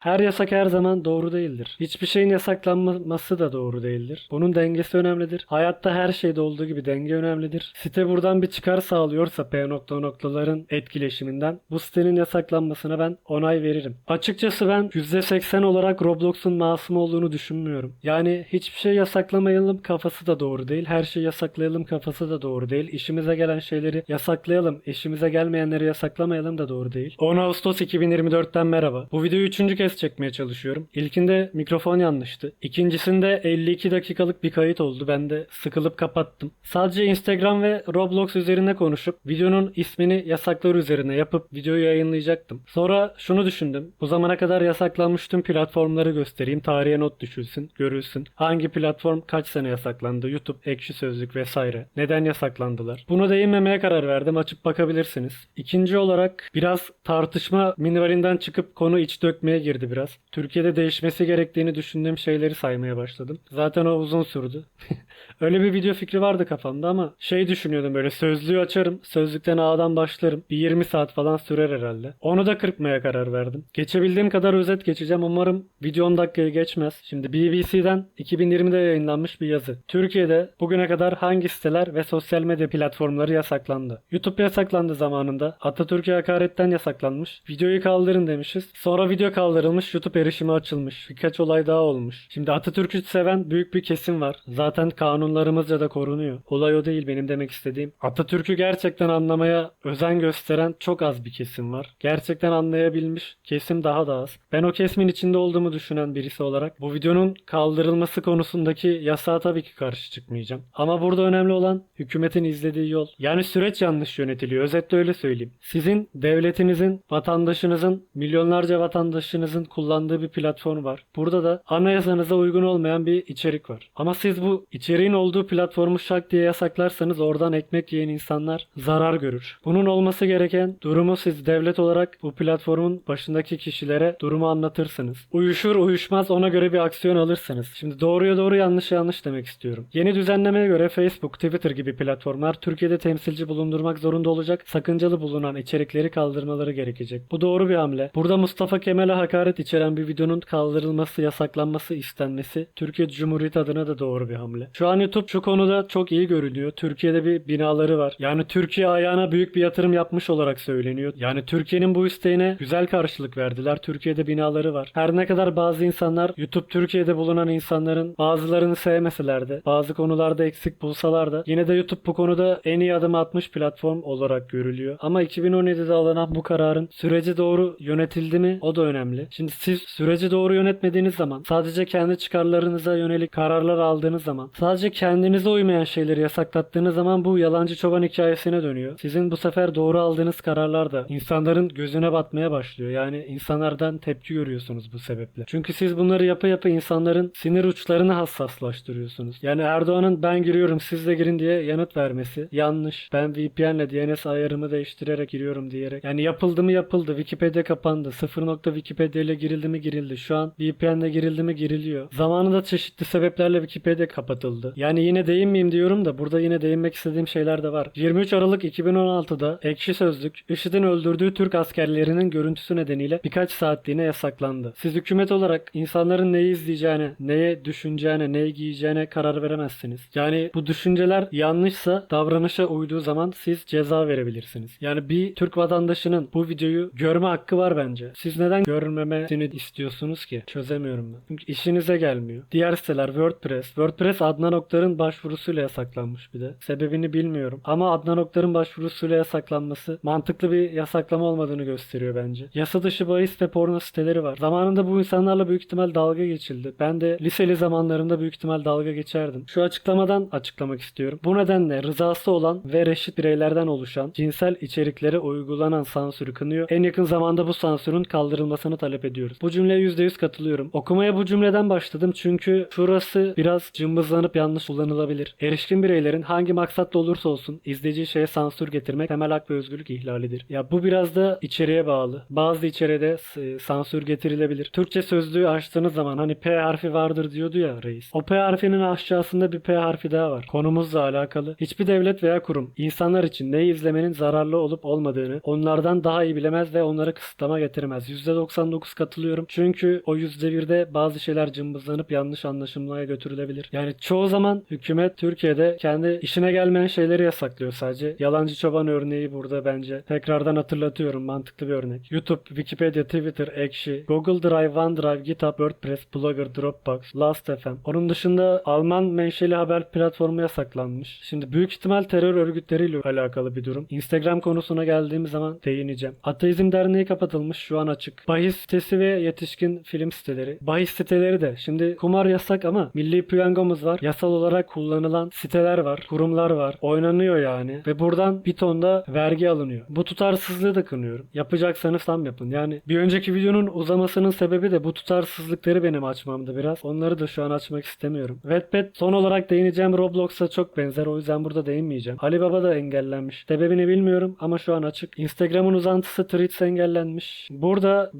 Her yasak her zaman doğru değildir. Hiçbir şeyin yasaklanması da doğru değildir. Bunun dengesi önemlidir. Hayatta her şeyde olduğu gibi denge önemlidir. Site buradan bir çıkar sağlıyorsa P nokta noktaların etkileşiminden bu sitenin yasaklanmasına ben onay veririm. Açıkçası ben %80 olarak Roblox'un masum olduğunu düşünmüyorum. Yani hiçbir şey yasaklamayalım kafası da doğru değil. Her şeyi yasaklayalım kafası da doğru değil. İşimize gelen şeyleri yasaklayalım. işimize gelmeyenleri yasaklamayalım da doğru değil. 10 Ağustos 2024'ten merhaba. Bu videoyu üçüncü kez çekmeye çalışıyorum. İlkinde mikrofon yanlıştı. İkincisinde 52 dakikalık bir kayıt oldu. Ben de sıkılıp kapattım. Sadece Instagram ve Roblox üzerine konuşup videonun ismini yasaklar üzerine yapıp videoyu yayınlayacaktım. Sonra şunu düşündüm. Bu zamana kadar yasaklanmış tüm platformları göstereyim. Tarihe not düşülsün, görülsün. Hangi platform kaç sene yasaklandı? YouTube, Ekşi Sözlük vesaire. Neden yasaklandılar? Bunu değinmemeye karar verdim. Açıp bakabilirsiniz. İkinci olarak biraz tartışma minvalinden çıkıp konu iç dökmeye girdi biraz. Türkiye'de değişmesi gerektiğini düşündüğüm şeyleri saymaya başladım. Zaten o uzun sürdü. Öyle bir video fikri vardı kafamda ama şey düşünüyordum böyle sözlüğü açarım. Sözlükten A'dan başlarım. Bir 20 saat falan sürer herhalde. Onu da kırpmaya karar verdim. Geçebildiğim kadar özet geçeceğim. Umarım video 10 dakikayı geçmez. Şimdi BBC'den 2020'de yayınlanmış bir yazı. Türkiye'de bugüne kadar hangi siteler ve sosyal medya platformları yasaklandı? YouTube yasaklandı zamanında. Atatürk'e hakaretten yasaklanmış. Videoyu kaldırın demişiz. Sonra video kaldırılmış. YouTube erişimi açılmış. Birkaç olay daha olmuş. Şimdi Atatürk'ü seven büyük bir kesim var. Zaten kanunlarımızca da korunuyor. Olay o değil benim demek istediğim. Atatürk'ü gerçekten anlamaya özen gösteren çok az bir kesim var. Gerçekten anlayabilmiş kesim daha da az. Ben o kesimin içinde olduğumu düşünen birisi olarak bu videonun kaldırılması konusundaki yasağa tabii ki karşı çıkmayacağım. Ama burada önemli olan hükümetin izlediği yol. Yani süreç yanlış yönetiliyor. Özetle öyle söyleyeyim. Sizin devletinizin, vatandaşınızın, milyonlarca vatandaşınızın kullandığı bir platform var. Burada da anayasanıza uygun olmayan bir içerik var. Ama siz bu içeriğin olduğu platformu şak diye yasaklarsanız oradan ekmek yiyen insanlar zarar görür. Bunun olması gereken durumu siz devlet olarak bu platformun başındaki kişilere durumu anlatırsınız. Uyuşur uyuşmaz ona göre bir aksiyon alırsınız. Şimdi doğruya doğru yanlış yanlış demek istiyorum. Yeni düzenlemeye göre Facebook, Twitter gibi platformlar Türkiye'de temsilci bulundurmak zorunda olacak. Sakıncalı bulunan içerikleri kaldırmaları gerekecek. Bu doğru bir hamle. Burada Mustafa Kemal'e hakaret içeren bir videonun kaldırılması, yasaklanması istenmesi Türkiye Cumhuriyeti adına da doğru bir hamle. Şu an YouTube şu konuda çok iyi görünüyor. Türkiye'de bir binaları var. Yani Türkiye ayağına büyük bir yatırım yapmış olarak söyleniyor. Yani Türkiye'nin bu isteğine güzel karşılık verdiler. Türkiye'de binaları var. Her ne kadar bazı insanlar YouTube Türkiye'de bulunan insanların bazılarını sevmeseler de bazı konularda eksik bulsalar da yine de YouTube bu konuda en iyi adım atmış platform olarak görülüyor. Ama 2017'de alınan bu kararın süreci doğru yönetildi mi o da önemli. Şimdi siz süreci doğru yönetmediğiniz zaman sadece kendi çıkarlarınıza yönelik kararlar aldığınız zaman sadece kendinize uymayan şeyleri yasaklattığınız zaman bu yalancı çoban hikayesine dönüyor. Sizin bu sefer doğru aldığınız kararlar da insanların gözüne batmaya başlıyor. Yani insanlardan tepki görüyorsunuz bu sebeple. Çünkü siz bunları yapa yapa insanların sinir uçlarını hassaslaştırıyorsunuz. Yani Erdoğan'ın ben giriyorum siz de girin diye yanıt vermesi yanlış. Ben VPN'le DNS ayarımı değiştirerek giriyorum diyerek. Yani yapıldı mı yapıldı. Wikipedia kapandı. 0. Wikipedia ile girildi mi girildi. Şu an VPN'le girildi mi giriliyor. Zamanında çeşitli sebeplerle Wikipedia kapatıldı. Yani yine değinmeyeyim diyorum da burada yine değinmek istediğim şeyler de var. 23 Aralık 2016'da Ekşi Sözlük IŞİD'in öldürdüğü Türk askerlerinin görüntüsü nedeniyle birkaç saatliğine yasaklandı. Siz hükümet olarak insanların neyi izleyeceğine, neye düşüneceğine, neyi giyeceğine karar veremezsiniz. Yani bu düşünceler yanlışsa davranışa uyduğu zaman siz ceza verebilirsiniz. Yani bir Türk vatandaşının bu videoyu görme hakkı var bence. Siz neden görmemesini istiyorsunuz ki? Çözemiyorum ben. Çünkü işinize gelmiyor. Diğer siteler WordPress. WordPress Adnan Oktar'ın başvurusuyla yasaklanmış bir de. Sebebini bilmiyorum. Ama Adnan Oktar'ın başvurusuyla yasaklanması mantıklı bir yasaklama olmadığını gösteriyor bence. Yasa dışı bahis ve porno siteleri var. Zamanında bu insanlarla büyük ihtimal dalga geçildi. Ben de liseli zamanlarımda büyük ihtimal dalga geçerdim. Şu açıklamadan açıklamak istiyorum. Bu nedenle rızası olan ve reşit bireylerden oluşan cinsel içeriklere uygulanan sansürü kınıyor. En yakın zamanda bu sansürün kaldırılmasını talep ediyoruz. Bu cümleye %100 katılıyorum. Okumaya bu cümleden başladım çünkü şurası biraz cımbızlanıp yanlış kullanılabilir. Erişkin bireylerin hangi maksatla olursa olsun izleyeceği şeye sansür getirmek temel hak ve özgürlük ihlalidir. Ya bu biraz da içeriğe bağlı. Bazı içeride s- sansür getirilebilir. Türkçe sözlüğü açtığınız zaman hani P harfi vardır diyordu ya reis. O P harfinin aşağısında bir P harfi daha var. Konumuzla alakalı. Hiçbir devlet veya kurum insanlar için neyi izlemenin zararlı olup olmadığını onlardan daha iyi bilemez ve onları kısıtlama getiremez. %99 %99 katılıyorum. Çünkü o %1'de bazı şeyler cımbızlanıp yanlış anlaşılmaya götürülebilir. Yani çoğu zaman hükümet Türkiye'de kendi işine gelmeyen şeyleri yasaklıyor sadece. Yalancı çoban örneği burada bence. Tekrardan hatırlatıyorum mantıklı bir örnek. YouTube, Wikipedia, Twitter, Ekşi, Google Drive, OneDrive, GitHub, WordPress, Blogger, Dropbox, Last.fm. Onun dışında Alman menşeli haber platformu yasaklanmış. Şimdi büyük ihtimal terör örgütleriyle alakalı bir durum. Instagram konusuna geldiğimiz zaman değineceğim. Ateizm Derneği kapatılmış şu an açık. Bahis sitesi ve yetişkin film siteleri. Bahis siteleri de. Şimdi kumar yasak ama milli piyangomuz var. Yasal olarak kullanılan siteler var. Kurumlar var. Oynanıyor yani. Ve buradan bir ton da vergi alınıyor. Bu tutarsızlığı da kınıyorum. Yapacaksanız tam yapın. Yani bir önceki videonun uzamasının sebebi de bu tutarsızlıkları benim açmamdı biraz. Onları da şu an açmak istemiyorum. Wattpad son olarak değineceğim Roblox'a çok benzer. O yüzden burada değinmeyeceğim. Alibaba da engellenmiş. Sebebini bilmiyorum ama şu an açık. Instagram'ın uzantısı Threads engellenmiş. Burada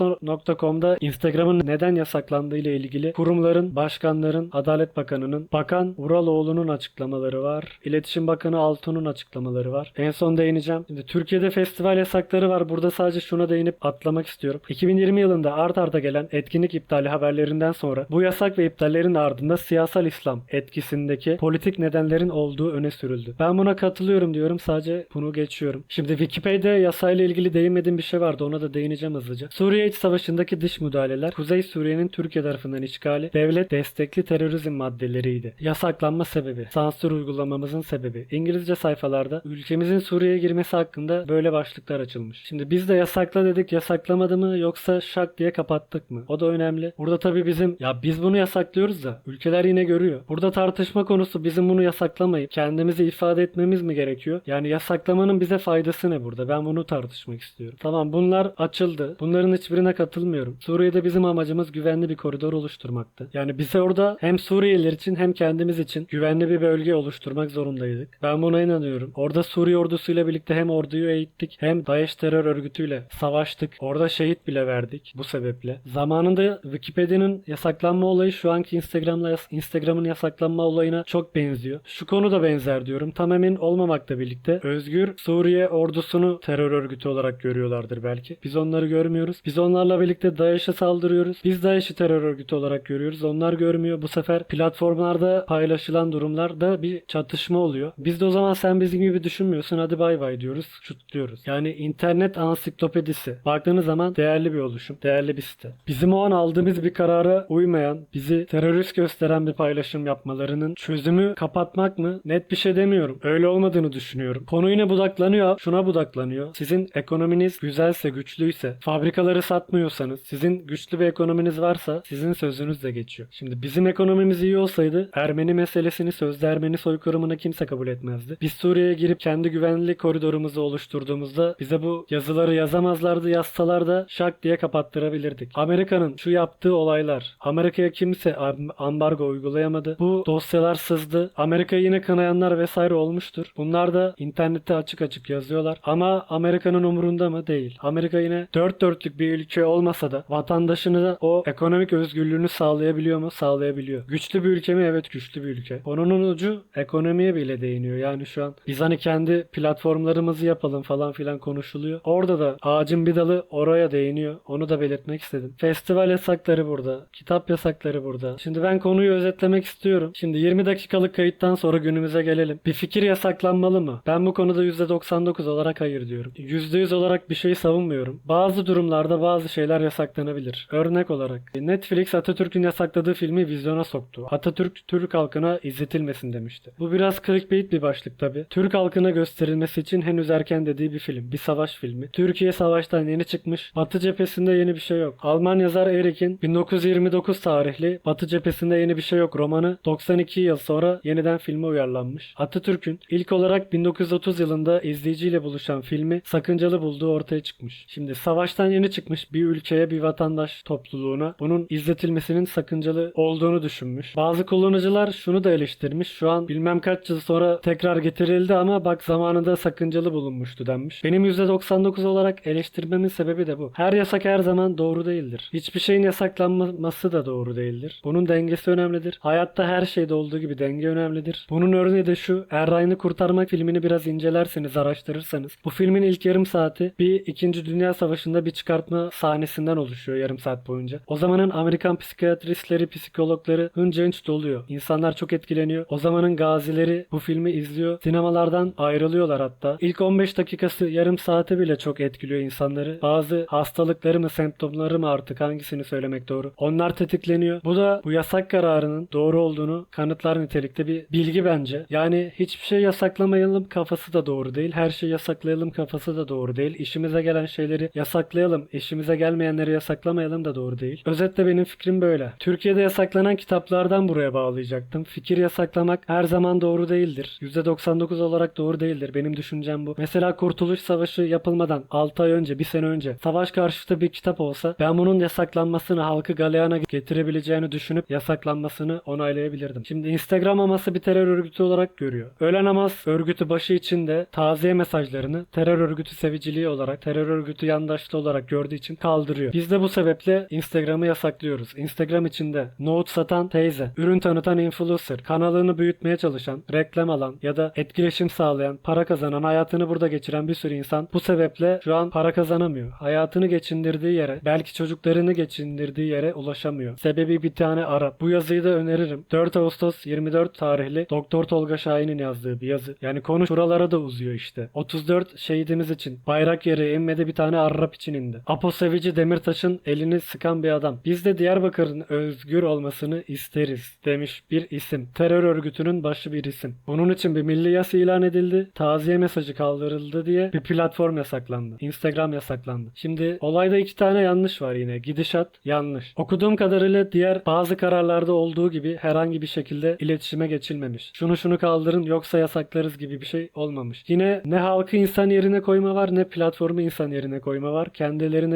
webmaster.com'da Instagram'ın neden yasaklandığı ile ilgili kurumların, başkanların, Adalet Bakanı'nın, Bakan Uraloğlu'nun açıklamaları var. İletişim Bakanı Altun'un açıklamaları var. En son değineceğim. Şimdi Türkiye'de festival yasakları var. Burada sadece şuna değinip atlamak istiyorum. 2020 yılında art arda gelen etkinlik iptali haberlerinden sonra bu yasak ve iptallerin ardında siyasal İslam etkisindeki politik nedenlerin olduğu öne sürüldü. Ben buna katılıyorum diyorum. Sadece bunu geçiyorum. Şimdi Wikipedia yasayla ilgili değinmediğim bir şey vardı. Ona da değineceğim hızlıca. Suriye İç Savaşı'ndaki dış müdahaleler Kuzey Suriye'nin Türkiye tarafından işgali devlet destekli terörizm maddeleriydi. Yasaklanma sebebi, sansür uygulamamızın sebebi. İngilizce sayfalarda ülkemizin Suriye'ye girmesi hakkında böyle başlıklar açılmış. Şimdi biz de yasakla dedik yasaklamadı mı yoksa şak diye kapattık mı? O da önemli. Burada tabii bizim ya biz bunu yasaklıyoruz da ülkeler yine görüyor. Burada tartışma konusu bizim bunu yasaklamayıp kendimizi ifade etmemiz mi gerekiyor? Yani yasaklamanın bize faydası ne burada? Ben bunu tartışmak istiyorum. Tamam bunlar açıldı. Bunların hiçbirine katılmıyorum. Suriye'de bizim amacımız güvenli bir koridor oluşturmaktı. Yani bize orada hem Suriyeliler için hem kendimiz için güvenli bir bölge oluşturmak zorundaydık. Ben buna inanıyorum. Orada Suriye ordusuyla birlikte hem orduyu eğittik hem DAEŞ terör örgütüyle savaştık. Orada şehit bile verdik bu sebeple. Zamanında Wikipedia'nın yasaklanma olayı şu anki Instagram'la Instagram'ın yasaklanma olayına çok benziyor. Şu konu da benzer diyorum. Tam emin olmamakla birlikte Özgür Suriye ordusunu terör örgütü olarak görüyorlardır belki. Biz onları görmüyoruz. Biz onlarla birlikte DAEŞ'e saldırıyoruz. Biz DAEŞ'i terör örgütü olarak görüyoruz. Onlar görmüyor. Bu sefer platformlarda paylaşılan durumlarda bir çatışma oluyor. Biz de o zaman sen bizim gibi düşünmüyorsun. Hadi bay bay diyoruz. Şutluyoruz. Yani internet ansiklopedisi. Baktığınız zaman değerli bir oluşum. Değerli bir site. Bizim o an aldığımız bir karara uymayan, bizi terörist gösteren bir paylaşım yapmalarının çözümü kapatmak mı? Net bir şey demiyorum. Öyle olmadığını düşünüyorum. Konu yine budaklanıyor. Şuna budaklanıyor. Sizin ekonominiz güzelse, güçlüyse, fabrikaları satmıyorsanız, sizin güçlü bir ekonominiz varsa sizin sözünüz de geçiyor. Şimdi bizim ekonomimiz iyi olsaydı Ermeni meselesini sözde Ermeni soykırımını kimse kabul etmezdi. Biz Suriye'ye girip kendi güvenli koridorumuzu oluşturduğumuzda bize bu yazıları yazamazlardı yazsalar da şak diye kapattırabilirdik. Amerika'nın şu yaptığı olaylar Amerika'ya kimse am- ambargo uygulayamadı. Bu dosyalar sızdı. Amerika'yı yine kınayanlar vesaire olmuştur. Bunlar da internette açık açık yazıyorlar. Ama Amerika'nın umurunda mı? Değil. Amerika yine dört dörtlük bir ülke olmasa da vatandaşını da o ekonomik özgürlüğünü sağlayabiliyor mu? Sağlayabiliyor. Güçlü bir ülke mi? Evet güçlü bir ülke. Konunun ucu ekonomiye bile değiniyor. Yani şu an biz hani kendi platformlarımızı yapalım falan filan konuşuluyor. Orada da ağacın bir dalı oraya değiniyor. Onu da belirtmek istedim. Festival yasakları burada. Kitap yasakları burada. Şimdi ben konuyu özetlemek istiyorum. Şimdi 20 dakikalık kayıttan sonra günümüze gelelim. Bir fikir yasaklanmalı mı? Ben bu konuda %99 olarak hayır diyorum. %100 olarak bir şey savunmuyorum. Bazı durumlarda bazı şeyler yasaklanabilir. Örnek olarak Netflix Atatürk'ün yasakladığı filmi vizyona soktu. Atatürk Türk halkına izletilmesin demişti. Bu biraz clickbait bir başlık tabi. Türk halkına gösterilmesi için henüz erken dediği bir film. Bir savaş filmi. Türkiye savaştan yeni çıkmış. Batı cephesinde yeni bir şey yok. Alman yazar Erik'in 1929 tarihli Batı cephesinde yeni bir şey yok romanı 92 yıl sonra yeniden filme uyarlanmış. Atatürk'ün ilk olarak 1930 yılında izleyiciyle buluşan filmi sakıncalı bulduğu ortaya çıkmış. Şimdi savaştan yeni çıkmış bir ülkeye bir vatandaş topluluğuna bunun izletilmesinin sakıncalı olduğunu düşünmüş. Bazı kullanıcılar şunu da eleştirmiş. Şu an bilmem kaç yıl sonra tekrar getirildi ama bak zamanında sakıncalı bulunmuştu denmiş. Benim %99 olarak eleştirmemin sebebi de bu. Her yasak her zaman doğru değildir. Hiçbir şeyin yasaklanması da doğru değildir. Bunun dengesi önemlidir. Hayatta her şeyde olduğu gibi denge önemlidir. Bunun örneği de şu. Erray'ını kurtarmak filmini biraz incelerseniz, araştırırsanız bu filmin ilk yarım saati bir 2. Dünya Savaşı'nda bir çıkartma sahnesinden oluşuyor yarım saat boyunca. O zamanın Amerikan psikiyatristleri, psikologları hınca hınç doluyor. İnsanlar çok etkileniyor. O zamanın gazileri bu filmi izliyor. Sinemalardan ayrılıyorlar hatta. İlk 15 dakikası yarım saate bile çok etkiliyor insanları. Bazı hastalıkları mı, semptomları mı artık hangisini söylemek doğru. Onlar tetikleniyor. Bu da bu yasak kararının doğru olduğunu kanıtlar nitelikte bir bilgi bence. Yani hiçbir şey yasaklamayalım kafası da doğru değil. Her şeyi yasaklayalım kafası da doğru değil. İşimize gelen şeyleri yasaklayalım, işimize gelmeyenleri yasaklamayalım da doğru değil. Özetle benim fikrim böyle. Türkiye'de yasaklanan kitaplardan buraya bağlayacaktım. Fikir yasaklamak her zaman doğru değildir. %99 olarak doğru değildir. Benim düşüncem bu. Mesela Kurtuluş Savaşı yapılmadan 6 ay önce, 1 sene önce savaş karşıtı bir kitap olsa ben bunun yasaklanmasını, halkı galeyana getirebileceğini düşünüp yasaklanmasını onaylayabilirdim. Şimdi Instagram Hamas'ı bir terör örgütü olarak görüyor. Ölen Hamas örgütü başı içinde taziye mesajlarını terör örgütü seviciliği olarak, terör örgütü yandaşlığı olarak gördüğü için kaldırıyor. Biz de bu sebeple Instagram'ı yasaklıyoruz. Instagram içinde nohut satan teyze, ürün tanıtan influencer, kanalını büyütmeye çalışan, reklam alan ya da etkileşim sağlayan, para kazanan, hayatını burada geçiren bir sürü insan bu sebeple şu an para kazanamıyor. Hayatını geçindirdiği yere, belki çocuklarını geçindirdiği yere ulaşamıyor. Sebebi bir tane Arap. Bu yazıyı da öneririm. 4 Ağustos 24 tarihli Doktor Tolga Şahin'in yazdığı bir yazı. Yani konu şuralara da uzuyor işte. 34 şehidimiz için bayrak yere inmedi bir tane Arap için indi. Apo Sevici Demirtaş'ın elini sıkan bir adam. Biz de Diyarbakır'ın özgür olmasını isteriz demiş bir isim. Terör örgütünün başı bir isim. Bunun için bir milli yasa ilan edildi. Taziye mesajı kaldırıldı diye bir platform yasaklandı. Instagram yasaklandı. Şimdi olayda iki tane yanlış var yine. Gidişat yanlış. Okuduğum kadarıyla diğer bazı kararlarda olduğu gibi herhangi bir şekilde iletişime geçilmemiş. Şunu şunu kaldırın yoksa yasaklarız gibi bir şey olmamış. Yine ne halkı insan yerine koyma var ne platformu insan yerine koyma var.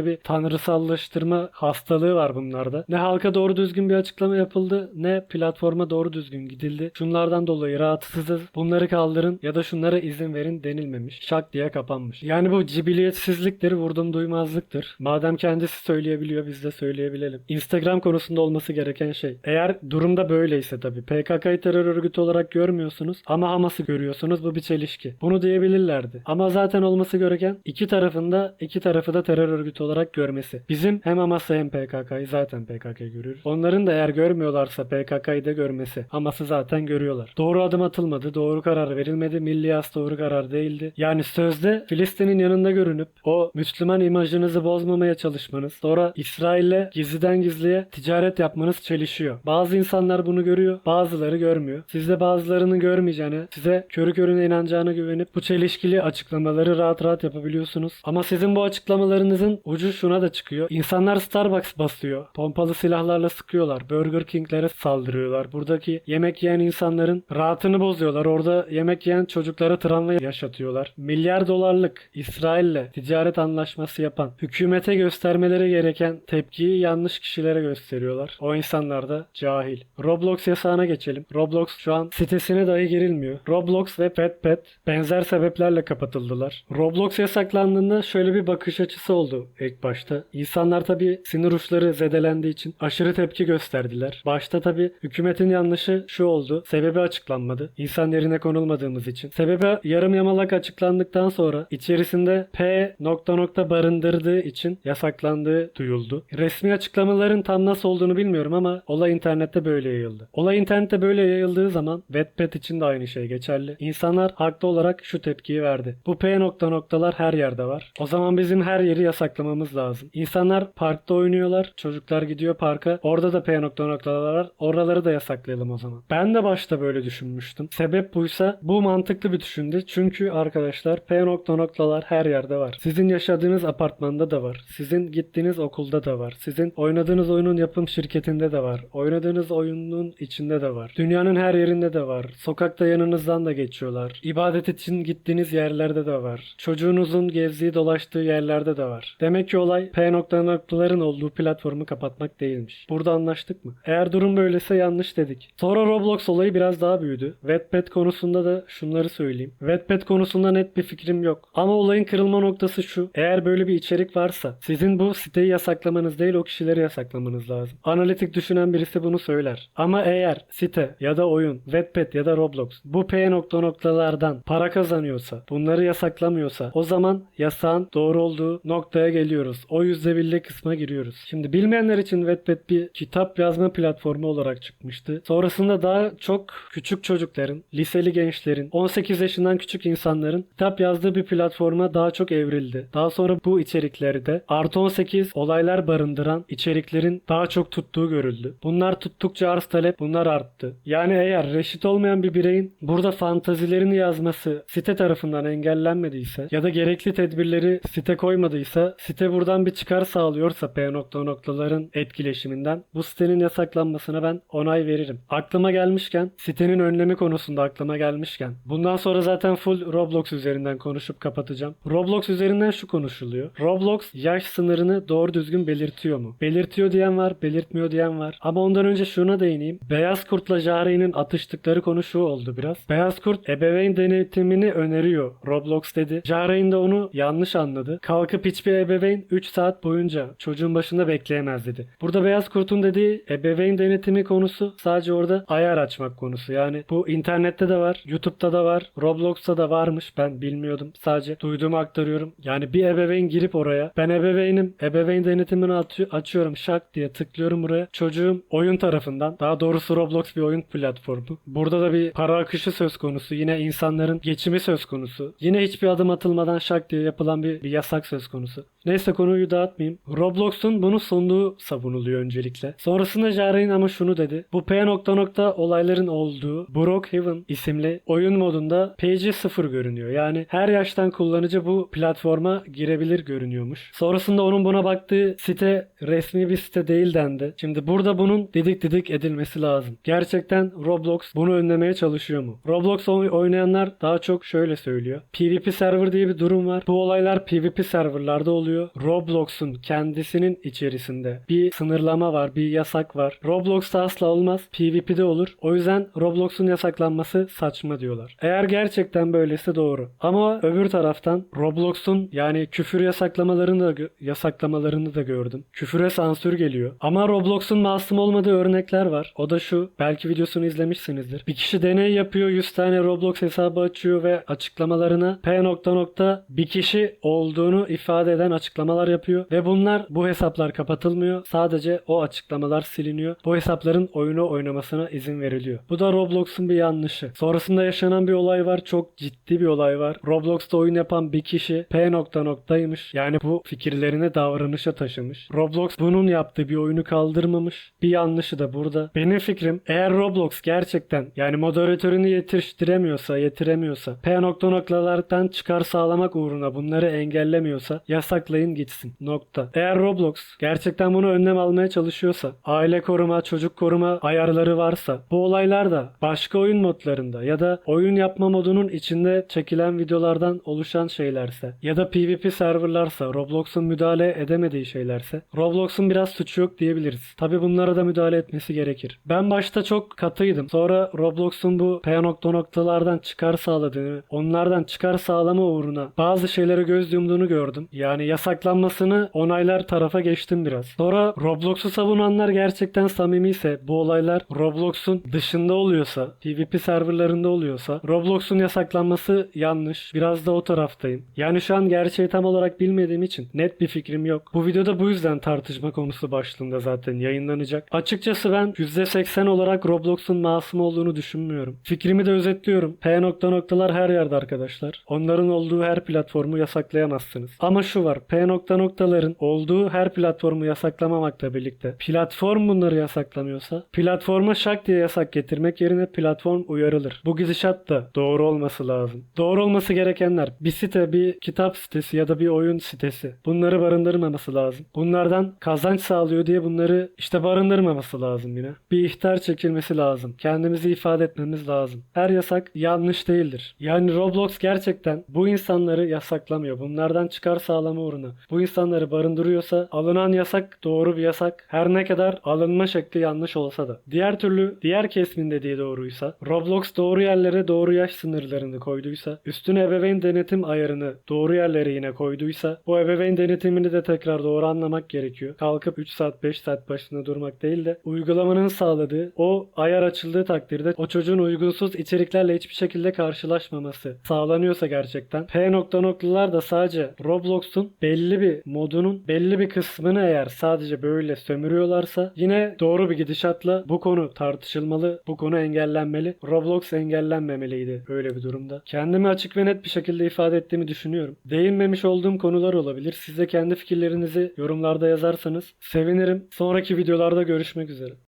Kendilerine bir tanrısallaştırma hastalığı var bunlarda. Ne halka doğru düzgün bir açıklama yapıldı ne platforma doğru düzgün gidildi. Şunlardan dolayı rahatsızız. Bunları kaldırın ya da şunlara izin verin denilmemiş. Şak diye kapanmış. Yani bu cibiliyetsizliktir, vurdum duymazlıktır. Madem kendisi söyleyebiliyor biz de söyleyebilelim. Instagram konusunda olması gereken şey. Eğer durumda böyleyse tabii. PKK'yı terör örgütü olarak görmüyorsunuz ama Hamas'ı görüyorsunuz. Bu bir çelişki. Bunu diyebilirlerdi. Ama zaten olması gereken iki tarafında iki tarafı da terör örgütü olarak görmesi. Bizim hem Hamas'ı hem PKK'yı zaten PKK'yı görüyoruz. Onların da eğer görmüyorlarsa PKK'yı da görmesi. Hamas'ı zaten görüyorlar. Doğru adım atılmadı. Doğru karar verilmedi. Milli Yas doğru karar değildi. Yani sözde Filistin'in yanında görünüp o Müslüman imajınızı bozmamaya çalışmanız. Sonra İsrail'le gizliden gizliye ticaret yapmanız çelişiyor. Bazı insanlar bunu görüyor. Bazıları görmüyor. Siz de bazılarının görmeyeceğini, size körü körüne inanacağına güvenip bu çelişkili açıklamaları rahat rahat yapabiliyorsunuz. Ama sizin bu açıklamalarınızın ucu şuna da çıkıyor. İnsanlar Starbucks basıyor. Pompalı silahlarla sıkıyorlar. Burger King'lere saldırıyorlar. Buradaki yemek yiyen insanların rahatını bozuyorlar. Orada yemek yiyen çocuklara travma yaşatıyorlar. Milyar dolarlık İsrail'le ticaret anlaşması yapan hükümete göstermeleri gereken tepkiyi yanlış kişilere gösteriyorlar. O insanlar da cahil. Roblox yasağına geçelim. Roblox şu an sitesine dahi girilmiyor. Roblox ve PetPet benzer sebeplerle kapatıldılar. Roblox yasaklandığında şöyle bir bakış açısı oldu ilk başta. İnsanlar tabi sinir uçları zedelendiği için aşırı tepki gösterdiler. Başta tabi hükümetin yanlışı şu oldu. Sebebi açıklanmadı. İnsan yerine konulmadığımız için. Sebebi yarım yamalak açıklandıktan sonra içerisinde P nokta nokta barındırdığı için yasaklandığı duyuldu. Resmi açıklamaların tam nasıl olduğunu bilmiyorum ama olay internette böyle yayıldı. Olay internette böyle yayıldığı zaman Wattpad için de aynı şey geçerli. İnsanlar haklı olarak şu tepkiyi verdi. Bu P nokta noktalar her yerde var. O zaman bizim her yeri yasaklamamız lazım. İnsanlar parkta oynuyorlar. Çocuklar gidiyor parka. Orada da P nokta noktalar var. Oraları da yasaklayalım o zaman. Ben de başta böyle düşünmüştüm. Sebep buysa bu mantıklı bir düşündü. Çünkü arkadaşlar P nokta noktalar her yerde var. Sizin yaşadığınız apartmanda da var. Sizin gittiğiniz okulda da var. Sizin oynadığınız oyunun yapım şirketinde de var. Oynadığınız oyunun içinde de var. Dünyanın her yerinde de var. Sokakta yanınızdan da geçiyorlar. İbadet için gittiğiniz yerlerde de var. Çocuğunuzun gezdiği dolaştığı yerlerde de var. Demek ki olay P nokta noktaların olduğu platformu kapatmak değilmiş. Burada anlaştık mı? Eğer durum böylese yanlış dedik. Sonra Roblox olayı biraz daha büyüdü. Wattpad konusunda da şunları söyleyeyim. Wattpad konusunda net bir fikrim yok. Ama olayın kırılma noktası şu. Eğer böyle bir içerik varsa sizin bu siteyi yasaklamanız değil o kişileri yasaklamanız lazım. Analitik düşünen birisi bunu söyler. Ama eğer site ya da oyun, Wattpad ya da Roblox bu P nokta noktalardan para kazanıyorsa, bunları yasaklamıyorsa o zaman yasağın doğru olduğu noktaya geliyoruz. Giriyoruz. O yüzde birlik kısma giriyoruz. Şimdi bilmeyenler için Wattpad bir kitap yazma platformu olarak çıkmıştı. Sonrasında daha çok küçük çocukların, liseli gençlerin, 18 yaşından küçük insanların kitap yazdığı bir platforma daha çok evrildi. Daha sonra bu içerikleri de artı 18 olaylar barındıran içeriklerin daha çok tuttuğu görüldü. Bunlar tuttukça arz talep bunlar arttı. Yani eğer reşit olmayan bir bireyin burada fantazilerini yazması site tarafından engellenmediyse ya da gerekli tedbirleri site koymadıysa site buradan bir çıkar sağlıyorsa P nokta noktaların etkileşiminden bu sitenin yasaklanmasına ben onay veririm. Aklıma gelmişken sitenin önlemi konusunda aklıma gelmişken bundan sonra zaten full Roblox üzerinden konuşup kapatacağım. Roblox üzerinden şu konuşuluyor. Roblox yaş sınırını doğru düzgün belirtiyor mu? Belirtiyor diyen var, belirtmiyor diyen var. Ama ondan önce şuna değineyim. Beyaz Kurt'la Jahre'nin atıştıkları konu şu oldu biraz. Beyaz Kurt ebeveyn denetimini öneriyor. Roblox dedi. Jahre'in de onu yanlış anladı. Kalkıp hiçbir ebeveyn 3 saat boyunca çocuğun başında bekleyemez dedi. Burada Beyaz Kurt'un dediği ebeveyn denetimi konusu sadece orada ayar açmak konusu. Yani bu internette de var, YouTube'da da var, Roblox'ta da varmış. Ben bilmiyordum. Sadece duyduğumu aktarıyorum. Yani bir ebeveyn girip oraya ben ebeveynim, ebeveyn denetimini açıyorum şak diye tıklıyorum buraya. Çocuğum oyun tarafından, daha doğrusu Roblox bir oyun platformu. Burada da bir para akışı söz konusu. Yine insanların geçimi söz konusu. Yine hiçbir adım atılmadan şak diye yapılan bir, bir yasak söz konusu. Neyse konuyu dağıtmayayım. Roblox'un bunu sunduğu savunuluyor öncelikle. Sonrasında Jaren ama şunu dedi. Bu P nokta nokta olayların olduğu Brookhaven isimli oyun modunda Page 0 görünüyor. Yani her yaştan kullanıcı bu platforma girebilir görünüyormuş. Sonrasında onun buna baktığı site resmi bir site değil dendi. Şimdi burada bunun didik didik edilmesi lazım. Gerçekten Roblox bunu önlemeye çalışıyor mu? Roblox oy- oynayanlar daha çok şöyle söylüyor. PvP server diye bir durum var. Bu olaylar PvP serverlarda oluyor. Roblox'un kendisinin içerisinde bir sınırlama var, bir yasak var. Roblox'ta asla olmaz, PvP'de olur. O yüzden Roblox'un yasaklanması saçma diyorlar. Eğer gerçekten böyleyse doğru. Ama öbür taraftan Roblox'un yani küfür yasaklamalarını da yasaklamalarını da gördüm. Küfüre sansür geliyor. Ama Roblox'un masum olmadığı örnekler var. O da şu. Belki videosunu izlemişsinizdir. Bir kişi deney yapıyor, 100 tane Roblox hesabı açıyor ve açıklamalarına P nokta nokta bir kişi olduğunu ifade eden açıklamalar yapıyor ve bunlar bu hesaplar kapatılmıyor. Sadece o açıklamalar siliniyor. Bu hesapların oyunu oynamasına izin veriliyor. Bu da Roblox'un bir yanlışı. Sonrasında yaşanan bir olay var. Çok ciddi bir olay var. Roblox'ta oyun yapan bir kişi P nokta noktaymış. Yani bu fikirlerini davranışa taşımış. Roblox bunun yaptığı bir oyunu kaldırmamış. Bir yanlışı da burada. Benim fikrim eğer Roblox gerçekten yani moderatörünü yetiştiremiyorsa, yetiremiyorsa, P nokta noktalardan çıkar sağlamak uğruna bunları engellemiyorsa yasaklayın gitsin. Nokta. Eğer Roblox gerçekten bunu önlem almaya çalışıyorsa, aile koruma, çocuk koruma ayarları varsa, bu olaylar da başka oyun modlarında ya da oyun yapma modunun içinde çekilen videolardan oluşan şeylerse ya da PvP serverlarsa, Roblox'un müdahale edemediği şeylerse, Roblox'un biraz suçu yok diyebiliriz. Tabi bunlara da müdahale etmesi gerekir. Ben başta çok katıydım. Sonra Roblox'un bu P nokta noktalardan çıkar sağladığını, onlardan çıkar sağlama uğruna bazı şeylere göz yumduğunu gördüm. Yani yasaklanmasını onaylar tarafa geçtim biraz. Sonra Roblox'u savunanlar gerçekten samimiyse, bu olaylar Roblox'un dışında oluyorsa, PvP serverlarında oluyorsa, Roblox'un yasaklanması yanlış. Biraz da o taraftayım. Yani şu an gerçeği tam olarak bilmediğim için net bir fikrim yok. Bu videoda bu yüzden tartışma konusu başlığında zaten yayınlanacak. Açıkçası ben %80 olarak Roblox'un masum olduğunu düşünmüyorum. Fikrimi de özetliyorum. P nokta noktalar her yerde arkadaşlar. Onların olduğu her platformu yasaklayamazsınız. Ama şu var. P nokta noktaların olduğu her platformu yasaklamamakla birlikte platform bunları yasaklamıyorsa platforma şak diye yasak getirmek yerine platform uyarılır. Bu gidişat da doğru olması lazım. Doğru olması gerekenler bir site, bir kitap sitesi ya da bir oyun sitesi. Bunları barındırmaması lazım. Bunlardan kazanç sağlıyor diye bunları işte barındırmaması lazım yine. Bir ihtar çekilmesi lazım. Kendimizi ifade etmemiz lazım. Her yasak yanlış değildir. Yani Roblox gerçekten bu insanları yasaklamıyor. Bunlardan çıkar sağlama uğruna. Bu insanları barındırıyorsa alınan yasak doğru bir yasak. Her ne kadar alınma şekli yanlış olsa da. Diğer türlü diğer kesimin dediği doğruysa Roblox doğru yerlere doğru yaş sınırlarını koyduysa üstüne ebeveyn denetim ayarını doğru yerlere yine koyduysa bu ebeveyn denetimini de tekrar doğru anlamak gerekiyor. Kalkıp 3 saat 5 saat başında durmak değil de uygulamanın sağladığı o ayar açıldığı takdirde o çocuğun uygunsuz içeriklerle hiçbir şekilde karşılaşmaması sağlanıyorsa gerçekten P nokta noktalar da sadece Roblox'un belli belli bir modunun belli bir kısmını eğer sadece böyle sömürüyorlarsa yine doğru bir gidişatla bu konu tartışılmalı, bu konu engellenmeli. Roblox engellenmemeliydi öyle bir durumda. Kendimi açık ve net bir şekilde ifade ettiğimi düşünüyorum. Değinmemiş olduğum konular olabilir. Siz de kendi fikirlerinizi yorumlarda yazarsanız sevinirim. Sonraki videolarda görüşmek üzere.